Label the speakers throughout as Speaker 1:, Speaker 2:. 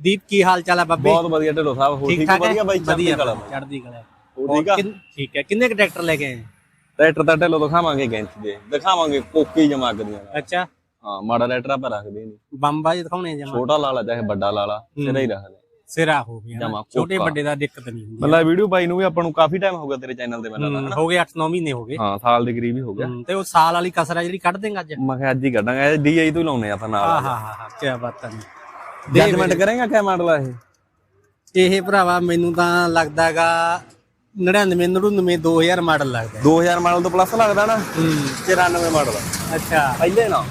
Speaker 1: ਦੀਪ ਕੀ ਹਾਲ ਚਾਲ ਹੈ ਬੱਬੇ?
Speaker 2: ਬਹੁਤ ਵਧੀਆ ਢਿੱਲੋਂ ਸਾਹਿਬ ਹੋ
Speaker 1: ਠੀਕ ਹੈ?
Speaker 2: ਵਧੀਆ ਬਾਈ ਚੜ੍ਹਦੀ ਕਲਾ
Speaker 1: ਚੜ੍ਹਦੀ ਕਲਾ।
Speaker 2: ਹੋਰ ਠੀਕ ਆ?
Speaker 1: ਠੀਕ ਹੈ ਕਿੰਨੇ ਕ ਟਰੈਕਟਰ ਲੈ ਕੇ ਆਏ?
Speaker 2: ਟਰੈਕਟਰ ਤਾਂ ਢਿੱਲੋਂ ਦਿਖਾਵਾਂਗੇ ਗੈਂਚ ਦੇ ਦਿਖਾਵਾਂਗੇ ਕੋਕੀ ਜਮਾਗ ਦੀਆਂ।
Speaker 1: ਅੱਛਾ।
Speaker 2: ਹਾਂ ਮਾੜਾ ਟਰੈਕਟਰ ਆਪਾਂ ਰੱਖਦੇ ਨਹੀਂ
Speaker 1: ਬੰਬਾ ਜੀ ਦਿਖਾਉਣੇ ਜਮਾ
Speaker 2: ਛੋਟਾ ਲਾਲਾ ਚਾਹੇ ਵੱਡਾ ਲਾਲਾ ਸਿਰਾ ਹੀ ਰੱਖਦੇ
Speaker 1: ਸਿਰਾ ਹੋ ਗਿਆ। ਛੋਟੇ। ਵੱਡੇ ਦਾ ਦਿੱਕਤ ਨਹੀਂ ਹੁੰਦੀ।
Speaker 2: ਮਤਲਬ ਵੀਡੀਓ ਪਾਈ ਨੂੰ ਵੀ ਆਪਾਂ ਨੂੰ ਕਾਫੀ ਟਾਈਮ ਹੋ ਗਿਆ ਤੇਰੇ ਚੈਨਲ ਤੇ ਮੈਨੂੰ
Speaker 1: ਹੂੰ, ਹੋ ਗਏ 8-9 ਮਹੀਨੇ ਹੋ ਗਏ।
Speaker 2: ਹਾਂ ਸਾਲ ਦੇ ਕਰੀਬ ਹੀ ਹੋ ਗਿਆ।
Speaker 1: ਹੂੰ, ਤੇ ਉਹ ਸਾਲ ਵਾਲੀ ਕਸਰ ਜਿਹੜੀ ਕੱਢ ਦੇਂਗਾ ਅੱਜ?
Speaker 2: ਮੈਂ ਕਿਹਾ ਅੱਜ ਹੀ ਕੱਢਾਂਗੇ ਡੀਆਈ ਤੋਂ ਹੀ ਲਾਉਨੇ ਆਪਾਂ
Speaker 1: ਹਾਂ
Speaker 2: ਨਾਲ
Speaker 1: ਹਾਂ ਹਾਂ ਹਾਂ ਕੀ ਬਾਤ ਨਹੀਂ
Speaker 2: ਜੱਜਮੈਂਟ ਕਰੇਗਾ ਕਿਆ ਮਾਡਲ ਆ ਇਹ?
Speaker 1: ਇਹ ਭਰਾਵਾ ਮੈਨੂੰ ਤਾਂ ਲੱਗਦਾਗਾ 99 99 2000 ਮਾਡਲ ਲੱਗਦਾ
Speaker 2: 2000 ਮਾਡਲ ਤੋਂ ਪਲੱਸ ਲੱਗਦਾ ਨਾ?
Speaker 1: ਹੂੰ।
Speaker 2: 94 ਮਾਡਲ।
Speaker 1: ਅੱਛਾ।
Speaker 2: ਪਹਿਲੇ ਨਾ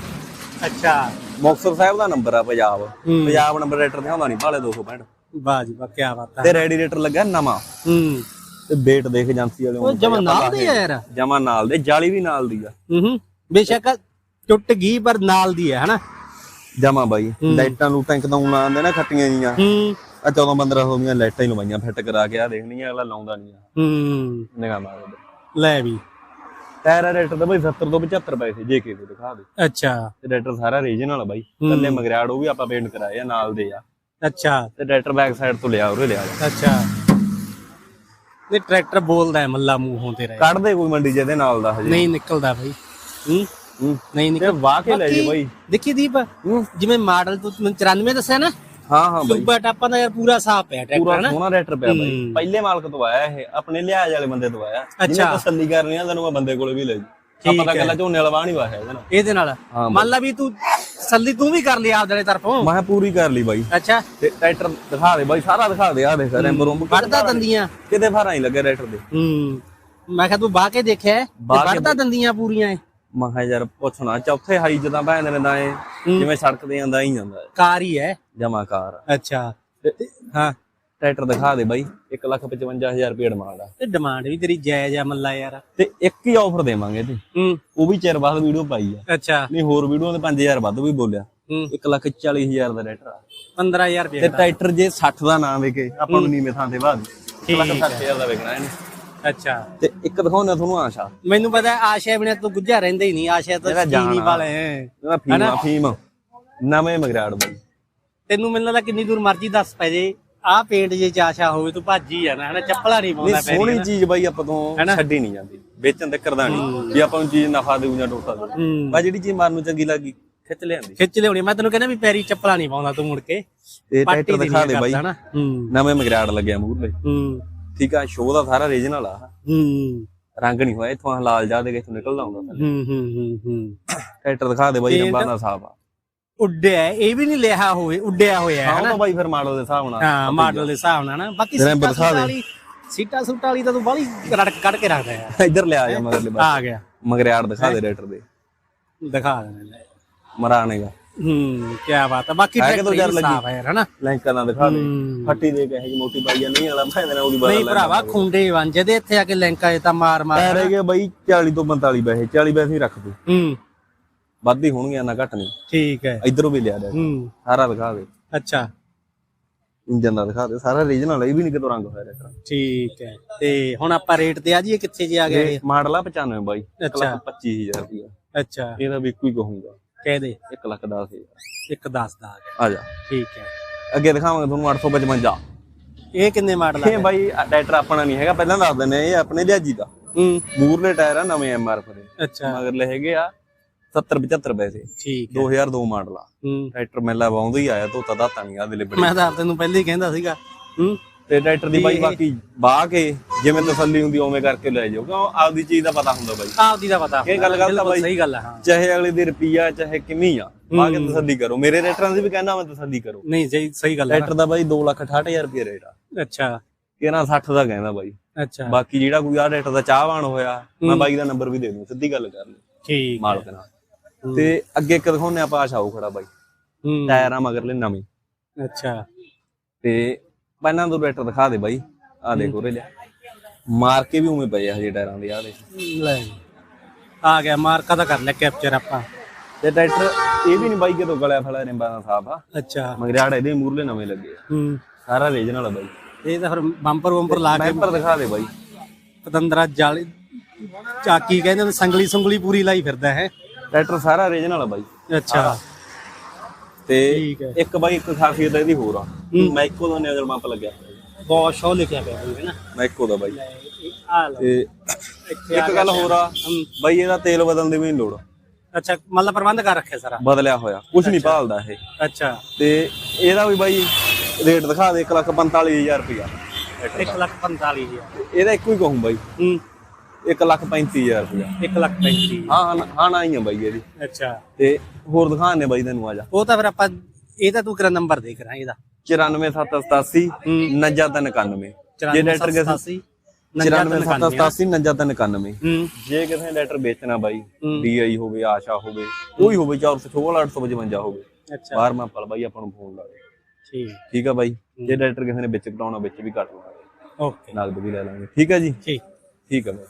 Speaker 1: ਅੱਛਾ।
Speaker 2: ਮੁਕਤਸਰ ਸਾਹਿਬ ਦਾ ਨੰਬਰ ਆ ਪੰਜਾਬ।
Speaker 1: ਹੂੰ।
Speaker 2: ਪੰਜਾਬ ਨੰਬਰ ਰੇਟਰ ਤੇ ਹੁੰਦਾ ਨਹੀਂ ਭਾਲੇ 265
Speaker 1: ਵਾਹ ਜੀ ਵਾਹ ਕੀ ਬਾਤ ਹੈ
Speaker 2: ਤੇ ਰੈਡੀਏਟਰ ਲੱਗਾ ਨਵਾਂ।
Speaker 1: ਹੂੰ।
Speaker 2: ਤੇ ਵੇਟ ਦੇਖ ਏਜੰਸੀ ਵਾਲੇ
Speaker 1: ਉਹ ਜਮਾ ਨਾਲ ਦੇ ਆ ਯਾਰ।
Speaker 2: ਜਮਾ ਨਾਲ ਦੇ ਜਾਲੀ ਵੀ ਨਾਲ ਦੀ ਆ।
Speaker 1: ਹੂੰ ਬੇਸ਼ੱਕ ਟੁੱਟ ਗਈ ਪਰ ਨਾਲ ਦੀ ਹੈ ਹਨਾ?
Speaker 2: ਜਮਾ ਬਾਈ। ਲਾਈਟਾਂ ਲੂਟਾਂ ਕਦਾਉਣ ਆਉਂਦੇ ਨਾ ਖੱਟੀਆਂ ਜੀਆਂ।
Speaker 1: ਹੂੰ।
Speaker 2: ਆ 14 1500 ਦੀਆਂ ਲਾਈਟਾਂ ਹੀ ਲਵਾਈਆਂ ਫਿੱਟ ਕਰਾ ਕੇ ਆ ਦੇਖਣੀ ਆ ਅਗਲਾ ਲਾਉਂਦਾ ਨਹੀਂ
Speaker 1: ਹੂੰ।
Speaker 2: ਨਿਗਾਹ ਮਾਰਦਾ
Speaker 1: ਲੈ ਵੀ।
Speaker 2: ਟਾਇਰ ਰੇਟਰ ਤਾਂ ਬਾਈ 70 ਤੋਂ 75 ਪੈਸੇ ਜੇ ਕੇ ਦੇ ਦਿਖਾ ਦੇ।
Speaker 1: ਅੱਛਾ।
Speaker 2: ਤੇ ਰੇਟਰ ਸਾਰਾ ਰੀਜਨਲ ਆ ਬਾਈ। ਕੱਲੇ ਮਗਰਾੜ ਉਹ ਵੀ ਆਪਾਂ ਪੇਂਟ ਕਰਾਏ ਆ ਨਾਲ ਦੇ ਆ।
Speaker 1: ਅੱਛਾ।
Speaker 2: ਤੇ ਰੇਟਰ ਬੈਕ ਸਾਈਡ ਤੋਂ ਲਿਆ ਉਰੇ ਲਿਆ।
Speaker 1: ਅੱਛਾ। ਇਹ ਟਰੈਕਟਰ ਬੋਲਦਾ ਹੈ ਮੱਲਾ ਮੂੰਹੋਂ ਤੇਰਾ
Speaker 2: ਕੱਢ ਦੇ ਕੋਈ ਮੰਡੀ ਜਿਹਦੇ ਨਾਲ ਦਾ ਹਜੇ।
Speaker 1: ਨਹੀਂ ਨਿਕਲਦਾ ਹੂੰ
Speaker 2: ਹੂੰ।
Speaker 1: ਨਹੀਂ
Speaker 2: ਤੇ
Speaker 1: ਨਿਕਲ
Speaker 2: ਵਾਹ ਕੇ ਲੈ ਜੇ ਬਾਈ।
Speaker 1: ਦੇਖੀ ਦੀਪ ਜਿਵੇਂ ਮਾਡਲ ਤੂੰ ਮੈਨੂੰ 94 ਦੱਸਿਆ ਨਾ?
Speaker 2: ਹਾਂ ਹਾਂ ਬਾਈ।
Speaker 1: ਟੁੱਬਾ ਟਾਪਾ ਦਾ ਯਾਰ ਪੂਰਾ ਸਾਫ਼ ਹੈ ਟਰੈਕਟਰ
Speaker 2: ਪੂਰਾ
Speaker 1: ਹੈ ਨਾ
Speaker 2: ਸੋਹਣਾ ਰੇਟਰ ਪਿਆ ਬਾਈ।
Speaker 1: ਹੂੰ।
Speaker 2: ਪਹਿਲੇ ਮਾਲਕ ਤੋਂ ਆਇਆ ਇਹ ਆਪਣੇ ਲਿਹਾਜ਼ ਵਾਲੇ ਬੰਦੇ ਤੋਂ ਆਇਆ। ਜਿਹਨੇ
Speaker 1: ਅੱਛਾ।
Speaker 2: ਤਸੱਲੀ ਕਰਨੀ ਆ ਤੈਨੂੰ ਮੈਂ ਬੰਦੇ ਕੋਲੇ ਵੀ ਲੈ ਜੀ ਆਪਾਂ ਤਾਂ ਗੱਲਾਂ ਝੋਨੇ ਵਾਲਾ ਵਾਹ ਨਹੀਂ ਵਾਹਿਆ ਇਹਦੇ ਨਾਲ।
Speaker 1: ਇਹਦੇ ਨਾਲ?
Speaker 2: ਹਾਂ
Speaker 1: ਮੰਨ ਲਾ ਵੀ ਤੂੰ ਸੱਲੀ ਤੂੰ ਵੀ ਕਰ ਲਿਆ ਆਪਦੇ ਤਰਫੋਂ?
Speaker 2: ਮੈਂ ਕਿਹਾ ਪੂਰੀ ਕਰ ਲਈ ਬਾਈ।
Speaker 1: ਅੱਛਾ।
Speaker 2: ਤੇ ਟਰੈਕਟਰ ਦਿਖਾ ਦੇ ਬਾਈ ਸਾਰਾ ਦਿਖਾ ਦੇ ਆ ਦੇਖ ਰੈਂਬ ਰੂੰਬ
Speaker 1: ਵੜਦਾ ਦੰਦੀਆਂ।
Speaker 2: ਕਿਤੇ ਫਾਰਾ ਹੀ ਲੱਗੇ ਟਰੈਕਟਰ ਦੇ।
Speaker 1: ਹੂੰ। ਮੈਂ ਕਿਹਾ ਤੂੰ ਬਾਹ ਕੇ ਦੇਖਿਆ ਹੈ? ਤੇ
Speaker 2: ਬਾਹ ਕੇ
Speaker 1: ਵੜਦਾ ਦੰਦੀਆਂ ਪੂਰੀਆਂ ਹੈ
Speaker 2: ਮੈਂ ਕਿਹਾ ਯਾਰ ਪੁੱਛਣਾ ਚੌਥੇ ਹਾਈ ਜਦਾਂ ਭੈਣ ਦੇ ਦਾਏ ਜਿਵੇਂ ਸੜਕ ਤੇ ਆਂਦਾ ਹੀ ਜਾਂਦਾ
Speaker 1: ਕਾਰ ਹੀ ਹੈ।
Speaker 2: ਜਮਾ ਕਾਰ।
Speaker 1: ਅੱਛਾ।
Speaker 2: ਤੇ
Speaker 1: ਹਾਂ।
Speaker 2: ਟਰੈਕਟਰ ਦਿਖਾ ਦੇ ਬਾਈ 155000 ਰੁਪਏ ਡਿਮਾਂਡ ਆ।
Speaker 1: ਤੇ ਡਿਮਾਂਡ ਵੀ ਤੇਰੀ ਜਾਇਜ਼ ਆ ਮੱਲਾ ਯਾਰ।
Speaker 2: ਤੇ ਇੱਕ ਹੀ ਆਫਰ ਦੇਵਾਂਗੇ ਤੇ ਉਹ ਵੀ ਚਿਰ ਬਾਅਦ ਵੀਡੀਓ ਪਾਈ ਆ।
Speaker 1: ਅੱਛਾ।
Speaker 2: ਨਹੀਂ ਹੋਰ ਵੀਡੀਓ ਤੇ 5000 ਵੱਧ ਵੀ ਬੋਲਿਆ।
Speaker 1: ਹੂੰ।
Speaker 2: 140000 ਦਾ ਟਰੈਕਟਰ ਆ।
Speaker 1: 15000
Speaker 2: ਤੇ
Speaker 1: ਰੁਪਏ
Speaker 2: ਟਰੈਕਟਰ ਜੇ 60 ਦਾ ਨਾਮ ਵਿਕੇ ਆਪਾਂ ਨੂੰ ਨੀਵੇਂ ਥਾਂ ਤੇ ਬਾਅਦ
Speaker 1: ਠੀਕ
Speaker 2: 160000 ਦਾ ਵਿਕਣਾ ਇਹਨੇ।
Speaker 1: ਅੱਛਾ।
Speaker 2: ਤੇ ਇੱਕ ਦਿਖਾਉਂਦਾ ਤੁਹਾਨੂੰ ਆਸ਼ਾ।
Speaker 1: ਮੈਨੂੰ ਪਤਾ ਆਸ਼ਾ ਬਿਨਾ ਤੂੰ ਗੁੱਜਾ ਰਹਿੰਦਾ ਹੀ ਨਹੀਂ ਆਸ਼ਾ ਤਾਂ ਚੀਨੀ
Speaker 2: ਜਾਣਾ।
Speaker 1: ਵਾਲੇ
Speaker 2: ਇਹਦਾ ਫੀਮ ਆ ਫੀਮ ਨਵੇਂ ਮਗਰਾੜ ਬਾਈ।
Speaker 1: ਤੈਨੂੰ ਮੈਨੂੰ ਲੱਗਦਾ ਕਿੰਨੀ ਦੂਰ ਮਰਜ਼ੀ ਦੱਸ ਪੈ ਜੇ। ਆਹ ਪੇਂਟ ਜੇ ਚ ਆਸ਼ਾ ਹੋਵੇ ਤੂੰ ਭੱਜ ਜਾਣਾ ਹਨਾ? ਚੱਪਲਾਂ ਨਹੀਂ ਪਾਉਂਦਾ
Speaker 2: ਨਹੀਂ
Speaker 1: ਪੈਰੀ
Speaker 2: ਸੋਹਣੀ
Speaker 1: ਹਨਾ।
Speaker 2: ਚੀਜ਼ ਬਾਈ ਆਪਾਂ ਤੋਂ ਛੱਡੀ ਨਹੀਂ ਜਾਂਦੀ। ਵੇਚਣ ਤੇ ਕਰਦਾਣੀ ਵੀ ਆਪਾਂ ਨੂੰ ਚੀਜ਼ ਨਫਾ ਦੇਊ ਜਾਂ ਟੋਟਾ ਦੇਊ। ਬਾ ਜਿਹੜੀ ਚੀਜ਼ ਮਨ ਨੂੰ ਚੰਗੀ ਲੱਗੀ ਖਿੱਚ ਲਿਆਂਦੀ।
Speaker 1: ਖਿੱਚ ਲਿਆਉਣੀ ਮੈਂ ਤੈਨੂੰ ਕਹਿੰਦਾ ਵੀ ਪੈਰੀ ਚੱਪਲਾਂ ਨਹੀਂ ਪਾਉਂਦਾ ਤੂੰ ਮੁੜ ਕੇ। ਪਾਟੀ
Speaker 2: ਟਰੈਕਟਰ ਦਿਖਾ ਦੇ ਬਾਈ।
Speaker 1: ਹਨਾ? ਹੂੰ।
Speaker 2: ਨਵੇਂ ਮਗਰਾੜ ਲੱਗਿਆ ਮੂਹਰੇ
Speaker 1: ਹੂੰ।
Speaker 2: ਠੀਕ ਆ ਸ਼ੋਅ ਦਾ ਸਾਰਾ ਰੀਜਨਲ ਆ।
Speaker 1: ਹੂੰ।
Speaker 2: ਰੰਗ ਨਹੀਂ ਹੋਇਆ ਇਥੋਂ ਲਾਲ ਜਾ ਦੇ ਕੇ ਇਥੋਂ ਨਿਕਲਦਾ ਹੁੰਦਾ ਥੱਲੇ।
Speaker 1: ਹੂੰ ਹੂੰ ਹੂੰ ਹੂੰ।
Speaker 2: ਟਰੈਕਟਰ ਦਿਖਾ ਦੇ ਬਾਈ ਰੰਬਾਂ ਦਾ ਸਾਫ਼ ਆ।
Speaker 1: ਉੱਡਿਆ ਹੈ, ਇਹ ਵੀ ਨਹੀਂ ਲਿਆ ਹੋਵੇ ਉੱਡਿਆ ਹੋਇਆ ਹੈ
Speaker 2: ਹਾਂ ਤਾਂ ਬਾਈ ਫਿਰ ਮਾਡਲ ਦੇ ਹਿਸਾਬ ਨਾਲ।
Speaker 1: ਹਾਂ ਮਾਡਲ ਦੇ ਹਿਸਾਬ ਨਾਲ ਨਾ। ਬਾਕੀ ਸੀਟਾਂ ਸੂਟਾਂ
Speaker 2: ਦੇ।
Speaker 1: ਵਾਲੀ ਸੀਟਾਂ ਸੂਟਾਂ ਵਾਲੀ ਤਾਂ ਤੂੰ ਬਾਹਲੀ ਰੜਕ ਕੱਢ ਕੇ ਰੱਖਦਾ ਯਾਰ
Speaker 2: ਇੱਧਰ ਲਿਆ ਜਾ ਮਗਰਲੇ ਪਾਸੇ।
Speaker 1: ਆ ਗਿਆ
Speaker 2: ਮਗਰਿਆੜ ਦਿਖਾ ਦੇ ਰੇਟਰ ਦੇ।
Speaker 1: ਦਿਖਾ ਦੇਣਾ ਲੈ
Speaker 2: ਮਰਾਣੇਗਾ
Speaker 1: ਹੂੰ ਕੀ ਬਾਤ ਹੈ ਬਾਕੀ
Speaker 2: ਹੈ ਕਿ ਯਾਰ
Speaker 1: ਹੀ ਸਾਫ਼ ਹੈ ਹਨਾ?
Speaker 2: ਲੈਂਕਾਂ ਦਾ ਦਿਖਾ ਦੇ। ਫੱਟੀ ਦੇ ਕਹੇ ਕਿ ਮੋਟੀ ਪਾਈ ਆ ਨਹੀਂ ਵਾਲਾ ਭਾਵੇਂ ਦੇਣਾ ਉਹਦੀ
Speaker 1: ਨਹੀਂ
Speaker 2: ਬਾਤ
Speaker 1: ਭਰਾਵਾ ਖੁੰਡੇ ਵਾਂਝੇ ਦੇ ਇੱਥੇ ਆ ਕੇ ਲਿੰਕ ਆਏ ਤਾਂ ਮਾਰ ਮਾਰ
Speaker 2: ਰਹਿ ਗਏ ਬਾਈ 40 ਤੋਂ 45 ਪੈਸੇ 40 ਪੈਸੇ ਹੀ ਰੱਖ ਤੂੰ।
Speaker 1: ਹੂੰ।
Speaker 2: ਵੱਧ ਹੀ ਹੋਣਗੇ ਨਾ ਘੱਟ ਨਹੀਂ।
Speaker 1: ਠੀਕ ਹੈ।
Speaker 2: ਇਧਰੋਂ ਵੀ ਲਿਆ ਦੇ।
Speaker 1: ਹੂੰ।
Speaker 2: ਸਾਰਾ ਦਿਖਾ ਦੇ।
Speaker 1: ਅੱਛਾ।
Speaker 2: ਇੰਜਨ ਦਾ ਦਿਖਾ ਦੇ। ਸਾਰਾ ਰੀਜਨਲ ਇਹ ਵੀ ਨਹੀਂ ਕਿਤੋਂ ਰੰਗ ਹੋਇਆ ਰੇਟਰ
Speaker 1: ਠੀਕ ਹੈ। ਤੇ ਹੁਣ ਆਪਾਂ ਰੇਟ ਤੇ ਆ ਜਾਈਏ ਕਿੱਥੇ ਜੇ ਆ ਗਏ ਇਹ?
Speaker 2: ਮਾਡਲ ਆ 95 ਬਾਈ।
Speaker 1: ਅੱਛਾ।
Speaker 2: 25000 ਰੁਪਇਆ
Speaker 1: ਅੱਛਾ।
Speaker 2: ਇਹਦਾ ਵੀ ਇੱਕੋ ਹੀ ਕਹੂੰਗਾ।
Speaker 1: ਕਹਿ ਦੇ।
Speaker 2: 1 ਲੱਖ 10000
Speaker 1: ਇੱਕ 10 ਦਾ ਆ ਗਿਆ।
Speaker 2: ਆ ਜਾ।
Speaker 1: ਠੀਕ ਹੈ।
Speaker 2: ਅੱਗੇ ਦਿਖਾਵਾਂਗੇ ਤੁਹਾਨੂੰ 855
Speaker 1: ਇਹ ਕਿੰਨੇ ਮਾਡਲ ਆ
Speaker 2: ਇਹ ਬਾਈ ਟਰੈਕਟਰ ਆਪਣਾ ਨਹੀਂ ਹੈਗਾ ਪਹਿਲਾਂ ਦੱਸ ਦਿੰਦੇ ਇਹ ਆਪਣੇ ਲਿਆਜੀ ਦਾ।
Speaker 1: ਹੂੰ।
Speaker 2: ਮੂਰਲੇ ਟਾਇਰ ਆ ਨਵੇਂ ਐਮਆਰਐਫ ਦੇ
Speaker 1: ਅੱਛਾ।
Speaker 2: ਮਗਰ ਹੈਗੇ ਆ 70 75 ਪੈਸੇ।
Speaker 1: ਠੀਕ ਹੈ।
Speaker 2: 2002 ਮਾਡਲ ਆ।
Speaker 1: ਹੂੰ।
Speaker 2: ਟਰੈਕਟਰ ਮੈਲਾ ਵਾਉਂਦਾ ਹੀ ਆਇਆ ਧੋਤਾ ਦਾਤਾ ਨਹੀਂ ਆ ਦਿਲੇ ਬੜੇ
Speaker 1: ਮੈਂ ਤਾਂ ਆਪ ਤੈਨੂੰ ਪਹਿਲੇ ਹੀ ਕਹਿੰਦਾ ਸੀਗਾ। ਹੂੰ।
Speaker 2: ਤੇ ਟਰੈਕਟਰ ਦੀ ਬਾਈ ਬਾਕੀ ਬਾਹ ਕੇ ਜਿਵੇਂ ਤਸੱਲੀ ਹੁੰਦੀ ਉਵੇਂ ਕਰਕੇ ਲੈ ਜਾਓ ਕਿਉਂ ਆਪਦੀ ਚੀਜ਼ ਦਾ ਪਤਾ ਹੁੰਦਾ ਬਾਈ।
Speaker 1: ਆਪਦੀ ਦਾ ਪਤਾ
Speaker 2: ਇਹ ਗੱਲ ਆ
Speaker 1: ਬਿਲਕੁਲ
Speaker 2: ਬਾਈ।
Speaker 1: ਸਹੀ ਗੱਲ ਹੈ ਹਾਂ।
Speaker 2: ਚਾਹੇ ਅਗਲੇ ਦੀ ਰੁਪਈਆ ਚਾਹੇ ਕਿੰਨੀ ਆ ਬਾਹ ਕੇ ਤਸੱਲੀ ਕਰੋ। ਮੇਰੇ ਰੇਟਰਾਂ ਦੀ ਵੀ ਕਹਿੰਦਾ ਮੈਂ ਤਸੱਲੀ ਕਰੋ।
Speaker 1: ਨਹੀਂ ਸਹੀ ਸਹੀ ਗੱਲ ਹੈ
Speaker 2: ਟਰੈਕਟਰ ਦਾ ਬਾਈ 268000 ਰੁਪਏ ਰੇਟ ਆ।
Speaker 1: ਅੱਛਾ।
Speaker 2: ਕਿਹਨਾਂ 60 ਦਾ ਕਹਿੰਦਾ ਬਾਈ।
Speaker 1: ਅੱਛਾ।
Speaker 2: ਬਾਕੀ ਜਿਹੜਾ ਕੋਈ ਆ ਟਰੈਕਟਰ ਦਾ ਚਾਹਵਾਨ ਹੋਇਆ ਮੈਂ ਬਾਈ ਦਾ ਨੰਬਰ ਵੀ ਦੇ ਦੂੰ ਸਿੱਧੀ ਗੱਲ ਕਰ ਲਈ
Speaker 1: ਠੀਕ
Speaker 2: ਮਾਲਕ ਨਾਲ। ਤੇ ਅੱਗੇ ਇੱਕ ਦਿਖਾਉਨੇ ਆਪਾਂ ਆਸ਼ਾ ਉਹ ਖੜਾ ਬਾਈ। ਟਾਇਰਾਂ ਮਗਰਲੇ ਨਵੇਂ।
Speaker 1: ਅੱਛਾ।
Speaker 2: ਤੇ ਪਹਿਲਾਂ ਤੋਂ ਟਰੈਕਟਰ ਦਿਖਾ ਦੇ ਬਾਈ। ਆ ਦੇਖ ਉਰੇ ਲਿਆ ਮਾਰ ਕੇ ਵੀ ਉਵੇਂ ਪਏ ਆ ਹਜੇ ਟਾਇਰਾਂ ਦੇ ਆ ਦੇ
Speaker 1: ਲੈ। ਆ ਗਿਆ ਮਾਰਕਾ ਦਾ ਕਰ ਲਿਆ ਕੈਪਚਰ ਆਪਾਂ।
Speaker 2: ਤੇ ਟਰੈਕਟਰ ਇਹ ਵੀ ਨਹੀਂ ਬਾਈ ਕਿਤੋਂ ਗਲਿਆ ਫਲਾ ਰਿੰਬਾਂ ਦਾ ਸਾਫ਼ ਆ।
Speaker 1: ਅੱਛਾ।
Speaker 2: ਮਗਰਿਆੜ ਇਹਦੇ ਮੂਰਲੇ ਨਵੇਂ ਲੱਗੇ ਆ।
Speaker 1: ਹੂੰ।
Speaker 2: ਸਾਰਾ ਰੀਜਨਲ ਆ ਬਾਈ।
Speaker 1: ਇਹ ਤਾਂ ਫਿਰ ਬੰਪਰ ਬੰਪਰ ਲਾ ਕੇ
Speaker 2: ਮੈਂਪਰ ਦਿਖਾ ਦੇ ਬਾਈ।
Speaker 1: ਪਤੰਦਰਾ ਜਾਲੀ ਚਾਕੀ ਕਹਿੰਦੇ ਸੰਗਲੀ ਸੰਗਲੀ ਪੂਰੀ ਲਾਈ ਫਿਰਦਾ ਹੈ
Speaker 2: ਟਰੈਕਟਰ ਸਾਰਾ ਰੀਜਨਲ ਆ ਬਾਈ।
Speaker 1: ਅੱਛਾ।
Speaker 2: ਤੇ
Speaker 1: ਠੀਕ ਹੈ।
Speaker 2: ਇੱਕ ਬਾਈ ਇੱਕ ਖਾਸੀਅਤ ਇਹਦੀ ਹੋਰ ਆ। ਮੈਕੋ ਦਾ ਨੇਜ਼ਲ ਪੰਪ ਲੱਗਿਆ
Speaker 1: ਬਹੁਤ ਸ਼ੋ ਲਿਖਿਆ ਪਿਆ ਹੋਵੇ ਹੈ ਨਾ?
Speaker 2: ਮੈਕੋ ਦਾ ਬਾਈ।
Speaker 1: ਆ ਲਓ।
Speaker 2: ਤੇ
Speaker 1: ਇੱਥੇ ਆ
Speaker 2: ਇੱਕ ਗੱਲ ਹੋਰ ਆ ਬਾਈ ਇਹਦਾ ਤੇਲ ਬਦਲਣ ਦੀ ਵੀ ਨਹੀਂ ਲੋੜ।
Speaker 1: ਅੱਛਾ ਮਤਲਬ ਪ੍ਰਬੰਧ ਕਰ ਰੱਖਿਆ ਸਾਰਾ?
Speaker 2: ਬਦਲਿਆ ਹੋਇਆ ਕੁਝ ਨਹੀਂ ਭਾਲਦਾ ਇਹ।
Speaker 1: ਅੱਛਾ।
Speaker 2: ਤੇ ਇਹਦਾ ਵੀ ਬਾਈ ਰੇਟ ਦਿਖਾ ਦੇ 145000 ਰੁਪਇਆ।
Speaker 1: 1 ਲੱਖ 45 ਹਜ਼ਾਰ।
Speaker 2: ਇਹਦਾ ਇੱਕੋ ਹੀ ਕਹੂੰ ਬਾਈ।
Speaker 1: ਹੂੰ।
Speaker 2: 135000 ਰੁਪਇਆ।
Speaker 1: 1 ਲੱਖ 35
Speaker 2: ਹਾਂ ਹਾਂ ਨਾ ਹੀ ਆ ਬਾਈ ਇਹਦੀ।
Speaker 1: ਅੱਛਾ।
Speaker 2: ਤੇ ਹੋਰ ਦਿਖਾਣੇ ਬਾਈ ਤੈਨੂੰ ਆ ਜਾ।
Speaker 1: ਉਹ ਤਾਂ ਫਿਰ ਆਪਾਂ ਇਹ ਤਾਂ ਤੂੰ ਕਿਹੜਾ ਨੰਬਰ ਦੇਖ ਰਹਾ ਇਹਦਾ।
Speaker 2: 94787
Speaker 1: ਹੂੰ।
Speaker 2: 99391 ਜੇ ਲੈਟਰ ਕਿਸੇ
Speaker 1: 87
Speaker 2: 94787 99391
Speaker 1: ਹੂੰ।
Speaker 2: ਜੇ ਕਿਸੇ ਨੇ ਲੈਟਰ ਵੇਚਣਾ ਬਾਈ। ਡੀਆਈ ਹੋਵੇ ਆਸ਼ਾ ਹੋਵੇ ਕੋਈ ਹੋਵੇ 416 855 ਹੋਵੇ।
Speaker 1: ਅੱਛਾ।
Speaker 2: ਬਾਹਰ ਮੈਂ ਪਲ ਬਾਈ ਆਪਾਂ ਨੂੰ ਫੋਨ ਲਾ ਦੇ।
Speaker 1: ਠੀਕ।
Speaker 2: ਠੀਕ ਆ ਬਾਈ? ਜੇ ਲੈਟਰ ਕਿਸੇ ਨੇ ਵਿੱਚ ਕਟਾਉਣਾ ਵਿੱਚ ਵੀ ਕੱਟ ਲਾਂਗੇ
Speaker 1: ਓਕੇ।
Speaker 2: ਨਗਦ ਵੀ ਲੈ ਲਾਂਗੇ। ਠੀਕ ਆ ਜੀ?
Speaker 1: ਠੀਕ।
Speaker 2: ਠੀਕ ਆ ਬਾਈ।